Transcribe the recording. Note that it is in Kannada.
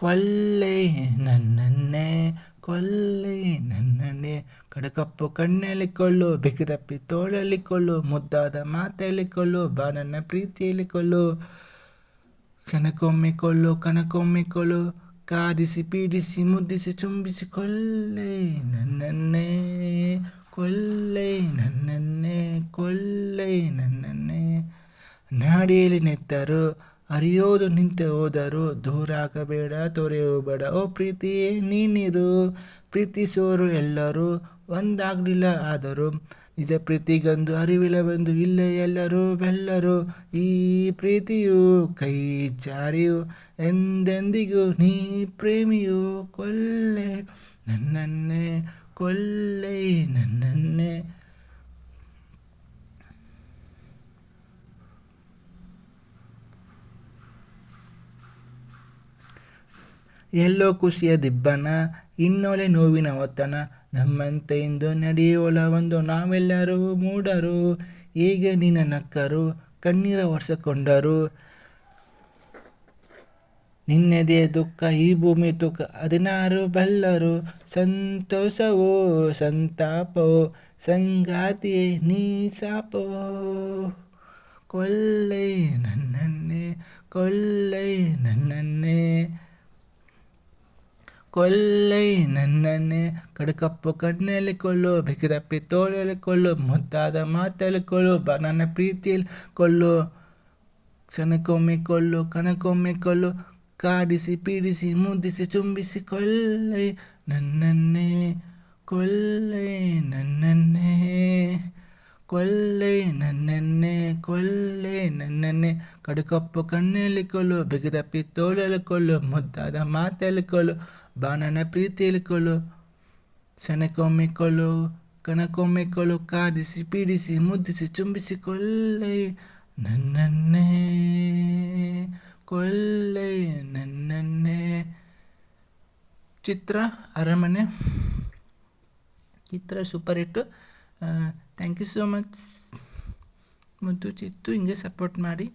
ಕೊಲ್ಲೆ ನನ್ನನ್ನೇ ಕೊಲ್ಲೆ ನನ್ನನ್ನೇ. ಕಡಕಪ್ಪು ಕಣ್ಣಲ್ಲಿ ಕೊಳ್ಳು ಬಿಗಿದಪ್ಪಿ ತೋಳಲ್ಲಿ ಕೊಳ್ಳು ಮುದ್ದಾದ ಮಾತಲ್ಲಿ ಕೊಳ್ಳು ಬಾ ನನ್ನ ಪ್ರೀತಿಯಲ್ಲಿ ಕೊಳ್ಳು ಕನಕೊಮ್ಮೆ ಕೊಳ್ಳು ಕನಕೊಮ್ಮೆ ಕೊಳ್ಳು ಕಾದಿಸಿ, ಪೀಡಿಸಿ, ಮುದ್ದಿಸಿ, ಚುಂಬಿಸಿ, ಕೊಲ್ಲೆ ನನ್ನನ್ನೇ ಕೊಲ್ಲೆ ನನ್ನನ್ನೇ ಕೊಲ್ಲೆ ನನ್ನನ್ನೇ. ನಾಡಿಯಲ್ಲಿ ನಿಂತರು ಅರಿಯೋದು ನಿಂತೆ ಹೋದರು ದೂರ ಆಗಬೇಡ, ತೊರೆಯಬೇಡ. ಓ ಪ್ರೀತಿ, ನೀನಿರು. ಪ್ರೀತಿಸೋರು ಎಲ್ಲರೂ ಒಂದಾಗಲಿಲ್ಲ ಆದರೂ ನಿಜ ಪ್ರೀತಿಗಂದು ಅರಿವಿಲ್ಲವೆಂದು ಇಲ್ಲ ಎಲ್ಲರೂ ಬೆಲ್ಲರು. ಈ ಪ್ರೀತಿಯು ಕೈ ಜಾರಿಯು ಎಂದೆಂದಿಗೂ ನೀ ಪ್ರೇಮಿಯು. ಕೊಲ್ಲೆ ನನ್ನನ್ನೇ ಕೊಲ್ಲೆ ನನ್ನನ್ನೇ ಎಲ್ಲೋ ಖುಷಿಯ ದಿಬ್ಬನ, ಇನ್ನೊಲೆ ನೋವಿನ ಒತ್ತನ, ನಮ್ಮಂತೆ ಇಂದು ನಡೆಯೋಲ ಒಂದು ನಾವೆಲ್ಲರೂ ಮೂಡರು ಈಗ ನಿನ್ನ ನಕ್ಕರು, ಕಣ್ಣೀರ ಒರೆಸಿಕೊಂಡರು. ನಿನ್ನೆದೆಯ ದುಃಖ, ಈ ಭೂಮಿ ತುಕ, ಹದಿನಾರು ಬಲ್ಲರು, ಸಂತೋಷವೋ ಸಂತಾಪವೋ ಸಂಗಾತಿಯೇ, ನೀ ಸಾಪವೋ ಕೊಲ್ಲೈ ನನ್ನನ್ನೇ ಕೊಲ್ಲೈ ನನ್ನನ್ನೇ. ಕೊಲ್ಲೆ ನನ್ನನ್ನೇ ಕಡಕಪ್ಪು ಕಣ್ಣಲ್ಲಿ ಕೊಳ್ಳು ಬಿಗಿದಪ್ಪಿ ತೋಳಲ್ಲಿ ಕೊಳ್ಳು ಮುದ್ದಾದ ಮಾತಲ್ಲಿ ಕೊಳ್ಳು ಬ ನನ್ನ ಪ್ರೀತಿಯಲ್ಲಿ ಕೊಳ್ಳು ಕ್ಷಣಕ್ಕೊಮ್ಮೆ ಕೊಳ್ಳು ಕಣಕ್ಕೊಮ್ಮೆ ಕೊಳ್ಳು ಕಾಡಿಸಿ ಪೀಡಿಸಿ ಮುದ್ದಿಸಿ ಚುಂಬಿಸಿ ಕೊಲ್ಲೆ ನನ್ನನ್ನೇ ಕೊಲ್ಲೆ ನನ್ನನ್ನೇ ಕೊಲ್ಲೆ ನನ್ನೆ ಕೊಲ್ಲೆ, ನನ್ನನ್ನೇ ಕಡುಕಪ್ಪು ಕಣ್ಣಲ್ಲಿ ಕೊಲ್ಲು, ಬಿಗಿದಪ್ಪಿ ತೋಳಲ್ಲಿ ಕೊಲ್ಲು, ಮುದ್ದಾದ ಮಾತಲ್ಲಿ ಕೊಲ್ಲು, ಬಾಣನ ನನ್ನ ಪ್ರೀತಿಯಲ್ಲಿ ಕೊಲ್ಲು, ಸೆಣಕೊಮ್ಮೆ ಕೊಲ್ಲು, ಕಣಕೊಮ್ಮೆ ಕೊಲ್ಲು, ಕಾದಿಸಿ, ಪೀಡಿಸಿ, ಮುದ್ದಿಸಿ, ಚುಂಬಿಸಿ ಕೊಲ್ಲೆ, ನನ್ನನ್ನೇ ಕೊಲ್ಲೆ, ನನ್ನನ್ನೇ. ಚಿತ್ರ, ಅರಮನೆ. ಚಿತ್ರ super hit. Thank you so much ಮುದ್ದು ಚಿತ್ತು ಹಿಂಗೆ ಸಪೋರ್ಟ್ ಮಾಡಿ.